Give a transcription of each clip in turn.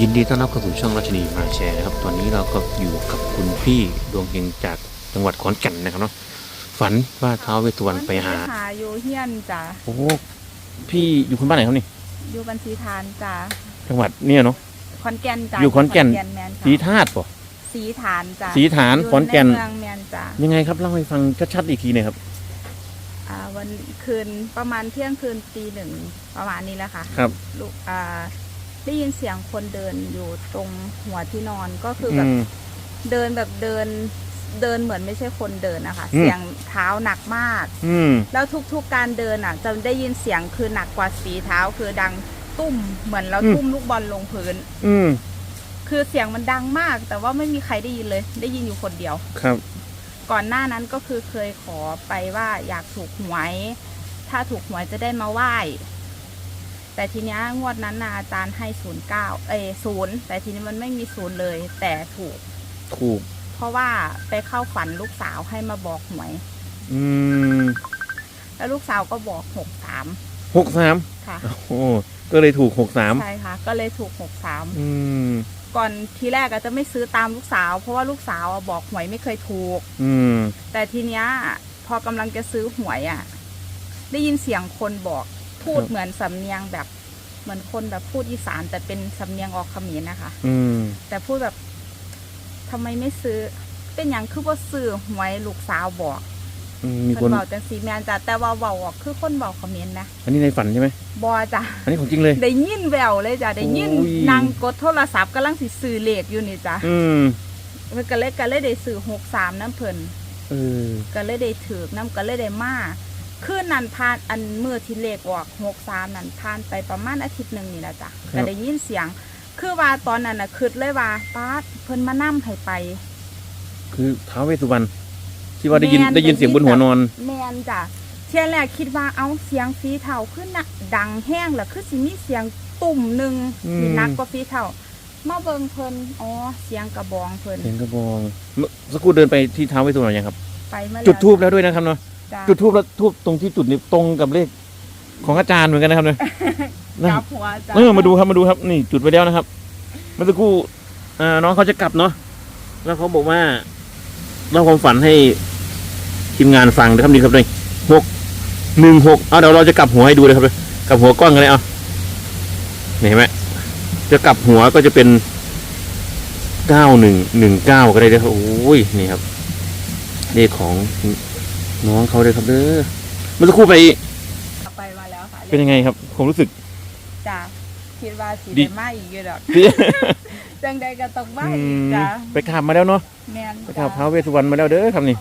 ยินดีต้อนรับเข้าสู่ช่องราชนีมาแชร์นะครับ ตอนนี้เราก็อยู่กับคุณพี่ดวงเฮงจากจังหวัดขอนแก่นนะครับเนาะฝันว่าท้าวเวสสุวรรณไปหา หาอยู่เฮียนจ้ะโอ้พี่อยู่คนบ้านไหนครับนี่ อยู่บัญชีทานจ้ะจังหวัดเนี่ยเนาะ ขอนแก่นจ้ะอยู่ขอนแก่น แมนสีค่ะธาตุป่ะสีฐานจ้ะสีฐานยู่ขอนแก่นใเมืองแมนจ้ะยังไงครับเล่าให้ฟังชัดๆอีกทีหน่อยครับ อ่าวันคืนประมาณเที่ยงคืนตีหนึ่งประมาณนี้แหละค่ะครับ ลูกอ่า ได้ยินเสียงคนเดินอยู่ตรงหัวที่นอนก็คืออืแบบมเดินแบบเดินเดินเหมือนไม่ใช่คนเดินนะคะอืมเสียงเท้าหนักมาก อืมแล้วทุกๆการเดินอะ จะได้ยินเสียงคือหนักกว่าสีเท้าคือดังตุ้มเหมือนเราอืมตุ้มลูกบอลลงพื้น อืมคือเสียงมันดังมาก แต่ว่าไม่มีใครได้ยินเลย ได้ยินอยู่คนเดียวครับ ก่อนหน้านั้นก็คือเคยขอไปว่าอยากถูกหวย ถ้าถูกหวยจะได้มาไหว้ แต่ทีเนี้ยงวดนั้นนะอาจารย์ให้ศูนย์เก้าเอยศูนย์แต่ทีนี้มันไม่มีศูนย์เลย แต่ถูก ถูก เพราะว่าไปเข้าฝันลูกสาวให้มาบอกหวย อืม แล้วลูกสาวก็บอกหกสามหกสามค่ะ โอ้ก็เลยถูกหกสามใช่ค่ะ ก็เลยถูกหกสามอืม ก่อนทีแรกอาจจะไม่ซื้อตามลูกสาว เพราะว่าลูกสาวอะบอกหวยไม่เคยถูก อืม แต่ทีเนี้ยพอกำลังจะซื้อหวยอะ ได้ยินเสียงคนบอก พูดครับเหมือนสำเนียงแบบเหมือนคนแบบพูดอีสาน แต่เป็นสำเนียงออกเขมรนะคะ อืม แต่พูดแบบทำไมไม่ซื้อ เป็นอย่างคือว่าซื้อหวยลูกสาวบอกอืมมีคเพิ่นนบอกจังสีแมนจ้ะแต่ว่าเบาออกคือคนบอกเขมรนะอันนี้ในฝันใช่ไหม บอจ้ะ อันนี้ของจริงเลย ได้ยินแววเลยจ้ะได้ยินโอ้ย นางกดโทรศัพท์กำลังสิซื้อเลขอยู่นี่จ้ะอืม เพิ่นก็เลยก็เลยได้ซื้อหกสามน้ำเพิ่นเออ ก็เลยได้ถือน้ำก็เลยได้มา คืนนั้นผ่านอันเมื่อที่เลขออกหกสามนั้นผ่านไปประมาณอาทิตย์หนึ่งนี่แหละจ้ะก็ได้ยินเสียง คือว่าตอนนั้นน่ะคืดเลยว่าป้าดเพิ่นมานั่ให้ไปคือท้าวเวสสุวรรณที่ว่าได้ยินแม่นได้ยินเสียงบนหัวนอน แมนจ้ะเที่ยแรกคิดว่าเอาเสียงฟีเท่าขึ้นน่ะดังแห้งแล้วคือสิมีเสียงตุ่มหนึ่งอืมที่นักกว่าฟีเท่ามาเบิ่งเพิ่นอ๋อเสียงกระบองเพิ่นเสียงกระบองเมื่อสักครู่เดินไปที่ท้าวเวสสุวรรณยังครับ ไปเมื่อจุดทูบแล้วด้วยนะครับเนาะ จ้ะจุดทูบแล้วทูบตรงที่จุดนี้ตรงกับเลขของอาจารย์เหมือนกันนะครับเนี่ยนะกลับหัวจ้ะเออมาดูครับมาดูครับนี่จุดไปแล้วนะครับเมื่อสักครู่อ่าน้องเขาจะกลับเนาะแล้วเขาบอกว่าเล่าความฝันให้ทีมงานฟังนะครับนี่ครับนี่หกหนึ่งหกเอาเดี๋ยวเราจะกลับหัวให้ดูเลยครับเลยกลับหัวกล้องกันเลยเอานี่เห็นไหมจะกลับหัวก็จะเป็นเก้าหนึ่งหนึ่งเก้าก็ได้เลยครับโอ้ยนี่ครับเลขของ น้องเขาเลยครับเด้อเมื่อสักครู่ไปกลับไปมาแล้วค่ะเป็นยังไงครับผมรู้สึก จ้ะคิดว่าสีดี ได้มาอีกอยู่ดอกจังใดก็ต้องมาอือีกมจ้ะไปกราบมาแล้วเนาะแม่นไปกราบท้าวเวสสุวรรณมาแล้วเด้อครับนี่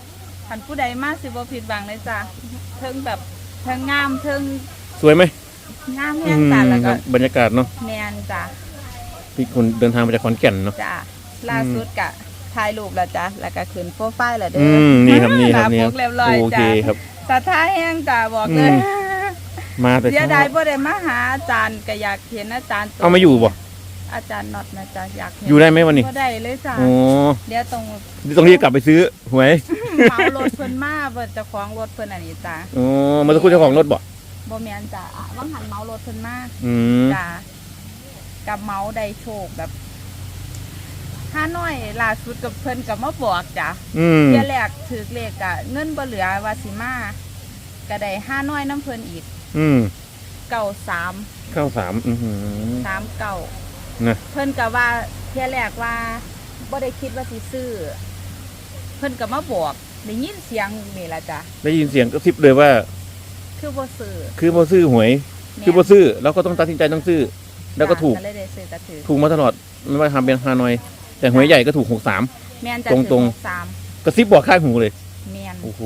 คันผู้ใดมาสิบ่ผิดหวังเลยจ้ะเทิงแบบเทิงงามเทิงสวยไหมงามอืแห้งมจ้ะแล้วคก็รับบรรยากาศเนาะแม่นจ้ะที่คนเดินทางมาจากขอนแก่นเนาะ จ้ะล่าสุดกะ ถ่ายรูปแล้วจ้ะแล้วก็ขึ้นโปรไฟล์แล้วเด้อืมนี่ครับนี่ครับหานี่คปรับกเรียบร้อยโอเคจ้ะครับสถาแห้งจ้ะบอกเลยอืมมาแต่เสียเช้าดายบ่ได้มาหาอาจารย์ก็อยากเห็นอาจารย์ตัวเอามาอยู่บ่อาจารย์น็อตนะจ้ะอยากเห็นอยู่ได้ไหมวันนี้บ่ได้เลยจ้ะโอ้เดี๋ยวต้องต้องรีบกลับไปซื้อหวยเหมารถเพิ่นมาเพิ่นเจะคล้าของรถเพิ่นอันนี้จ้ะโอ้เมาสักครู่เจ้าของรถบ่บ่แม่นจ้ะอะว่างหันเหมารถเพิ่นมา อืม จ้ะกับเหมาได้โชคแบบ ห้าน้อยล่าสุดกับเพิ่นกับมาบอกจ้ะอืมเที่ยแรกถือเลขอะเงินบ่เหลือว่าสิมาก็ได้ห้าน้อยน้ำเพิ่นอีกอืมเก่าสามข้าวสามอือหือ สามเก่านะ เพิ่นก็ว่าเที่ยแรกว่าบ่ได้คิดว่าสิซื้อ เพิ่นก็มาบอกได้ยินเสียงนี่ล่ะจ้ะได้ยินเสียงกระซิบเลยว่า คือบ่ซื้อคือบ่ซื้อหวยคือบ่ซื้อแล้วก็ต้องตัดสินใจต้องซื้อ แล้วก็ถูก จ้ะเลยได้ซื้อก็ถือถูกมาตลอดไม่ว่าทำเป็นฮานอย แต่หวยใหญ่ก็ถูกหกสาม แม่นจะตรงๆถือหกสามกระซิบบอกข้างหูเลย แม่นโอ้โห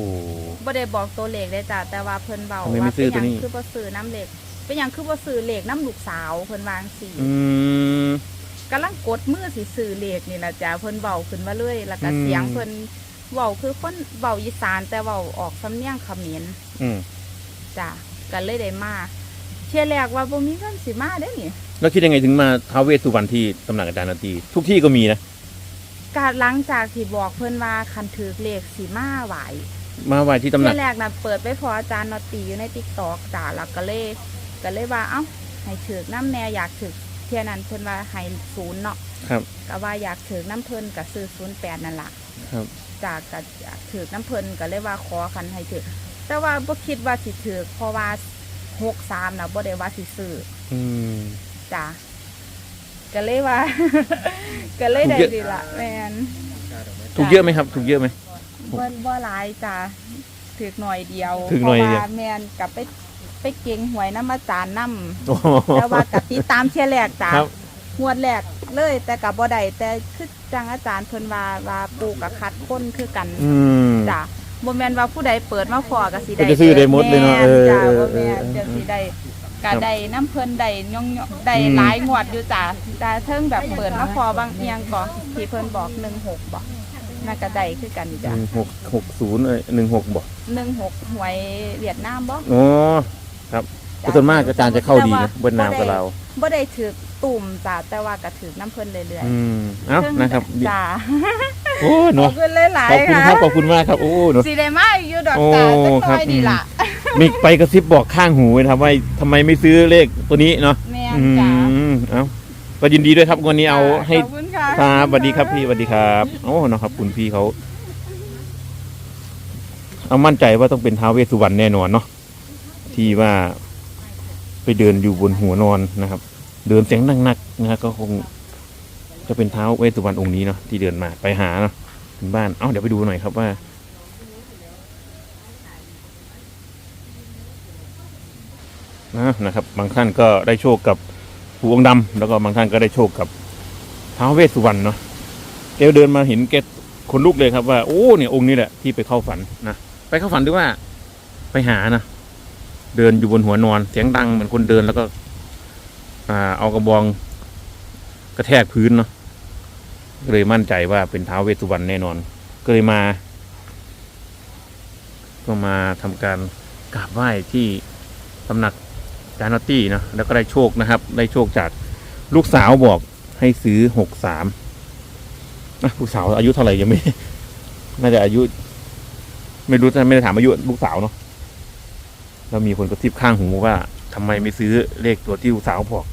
บ่ได้บอกตัวเลขเลยจ้ะแต่ว่าเพิ่นเบาทำไมไม่ว่าซื้เป็อนหตัวนี้ยังคือบ่ซื้อน้ำเหล็กเป็นหยังคือบ่ซื้อเหล็กน้ำลูกสาวเพิ่นวาจั่งสีอืม กำลังกดมือสิซื้อเหล็กนี่ล่ะจ้ะเพิ่นเบาขึ้นมาเลยแล้วก็อืม เสียงเพิ่นเว้าคือคนเว้าอีสานแต่เว้าออกสำเนียงเขมรอืมจ้ะก็เลยได้มาเที่ยแรกว่าบ่มีเงินสิมาเด้นี่ แล้วคิดยังไงถึงมาท้าวเวสสุวรรณที่ตำหนักอาจารย์นาตีทุกที่ก็มีนะกาหลังจากที่บอกเพิ่นว่าคันถือเลขสิมาไหวมาไหว้ที่ตำหนัเที่กยแรกน่ะเปิดไปพออาจารย์นอตตีอยู่ใน TikTok จ้ะแล้วก็เลยก็เลยว่าเอ้าให้ถือน้ำแน่อยากถือเทที่ยนั้นเพิ่นว่าให้ศูนย์เนาะครับก็ว่าอยากถือน้ำเพิ่นก็ซื้อศูนย์แปดนั่นล่ะครับจากก็อยากถือน้ำเพิ่นก็เลยว่าขอคันให้ถือแต่ว่าบ่คิดว่าสิถือเพราะว่าหกสามนะบ่ได้ว่าสิซื้ออืม จ้ะก็เลยว่า ก็เลยได้ถูกเยอะดีละแมนถูกเยอะไหมครับ ถูกเยอะไหมบ่บ่หลายจ้ะถือหน่อยเดียวถูกหน่อยเดียวพราะว่าแมนกับไปไปเก่งหวยน้ำอาจารย์น้โอ้โหำแต่ว่ากับติดตามเที่ยแรกจ้ะครับงวดแรกเลย แต่กับบ่ได้แต่คือจังอาจารย์เพิ่นว่าว่าปูกับคัดคนคือกันอืมจ้ะบ่แม่นว่าผู้ใดเปิดมาพอก็สิก็ได้จะซื้อได้หมดเลยเนาะแม่เออจ้ะเออบ่แม่นเออจะสิได้ครั ก็บได้น้ำเพิ่นได้ย่องๆได้อืมหลายงวดอยู่จ้ะแต่เทิงแบบเปิดมาพอบางเอียงก็ที่เพิ่นบอก16บ่น่าก็ได้คือกันหจ้ะนึ่งหกหกศูนย์เอ้ยหนึ่งหกบอก16หวยเวียดนามบ่อ๋อครับแต่ส่วนมากอาจารย์จะเข้าดีนะเบิ้ลนามกับเราบ่ได้ถือตุ่มจ้ะแต่ว่าก็ถือน้ำเพิ่นเรื่อยอืมเอ้าๆเทิงนะครับจ้ะ โอ้ขเนาะอบคุณหลายขอบๆคุณค่ะครับขอบคุณมากครับโอ้เนาะสิได้มาอยู่ดอกโอ้จ้ะจักหครัน่บอยดีล่ะมีไปกระซิบบอกข้างหูไว้นะครับว่าทำไมไม่ซื้อเลขตัวนี้เนาะแม่อืนจ้ะมเอ้าก็ยินดีด้วยครับวันนี้เอาให้ขอบคุณค่ะครับสวัสดีครับพี่สวัสดีครับโอ้เนาะครับ คุณพี่เขาเอามั่นใจว่าต้องเป็นท้าวเวสสุวรรณแน่นอนเนาะที่ว่าไปเดินอยู่บนหัวนอนนะครับ เดินเสียงหนักๆนะครับก็คง จะเป็นเท้าเวสสุวรรณองค์นี้เนาะที่เดินมาไปหาเนาะถึงบ้าน เอ้าเดี๋ยวไปดูหน่อยครับว่า นะนะครับ บางท่านก็ได้โชคกับผู้องค์ดำแล้วก็บางท่านก็ได้โชคกับเท้าเวสสุวรรณเนาะแกเดินมาเห็นแกคนลุกเลยครับว่าโอ้เนี่ยองค์นี้แหละที่ไปเข้าฝันนะไปเข้าฝันด้วยว่าไปหานะเดินอยู่บนหัวนอนเสียงดังเหมือนคนเดินแล้วก็ อ่า เอากระบองกระแทกพื้นเนาะ ก็เลยมั่นใจว่าเป็นท้าวเวสสุวรรณแน่นอนก็เลยมา ก็มาทำการกราบไหว้ที่ตำหนักจานอตตี้นะแล้วก็ได้โชคนะครับ ได้โชคจากลูกสาวบอกให้ซื้อหกสามลูกสาวอายุเท่าไหร่ยังไม่น่าจะอายุ ไม่รู้ไม่ได้ถามอายุลูกสาวเนาะแล้วมีคนกระซิบข้างหูว่าทำไมไม่ซื้อเลขตัวที่ลูกสาวบอก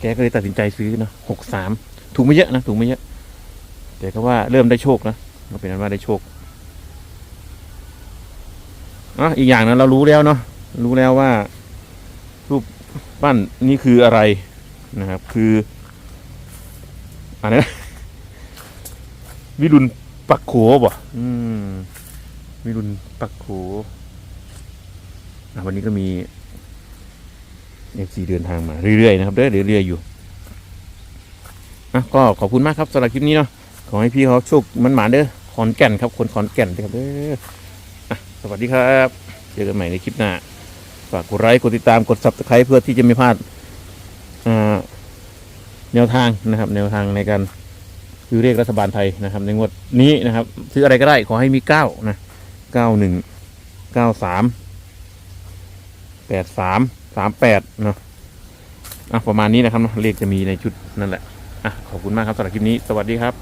แกก็เลยตัดสินใจซื้อนะหกสาม ถูกไม่เยอะนะถูกไม่เยอะ แต่ก็ว่าเริ่มได้โชคนะก็เป็นนั้นว่าได้โชคอะอีกอย่างนะเรารู้แล้วเนาะรู้แล้วว่า รูปปั้นนี่คืออะไรนะครับ คืออะไรนะวิรุณปักโขบ่อืมวิรุณปักโขวันนี้ก็มีเอฟซีเดินทางมาเรื่อยๆนะครับเรื่อยๆเรื่อย ๆอยู่อะก็ขอบคุณมากครับสำหรับคลิปนี้เนาะขอให้พี่เขาโชคมันหมาเด้อขอนแก่นครับคนขอนแก่นนะครับเด้ออสวัสดีครับเจอกันใหม่ในคลิปหน้าฝากกดไลค์กดติดตามกด subscribe เพื่อที่จะไม่พลาดแนวทางนะครับ แนวทางในการซื้อเลขรัฐบาลไทยนะครับ ในงวดนี้นะครับ ซื้ออะไรก็ได้ขอให้มีเก้านะเก้าหนึ่งเก้าสามแปดสามสามแปดเนาะอะประมาณนี้นะครับเลขจะมีในชุดนั่นแหละ อะขอบคุณมากครับสำหรับคลิปนี้ สวัสดีครับ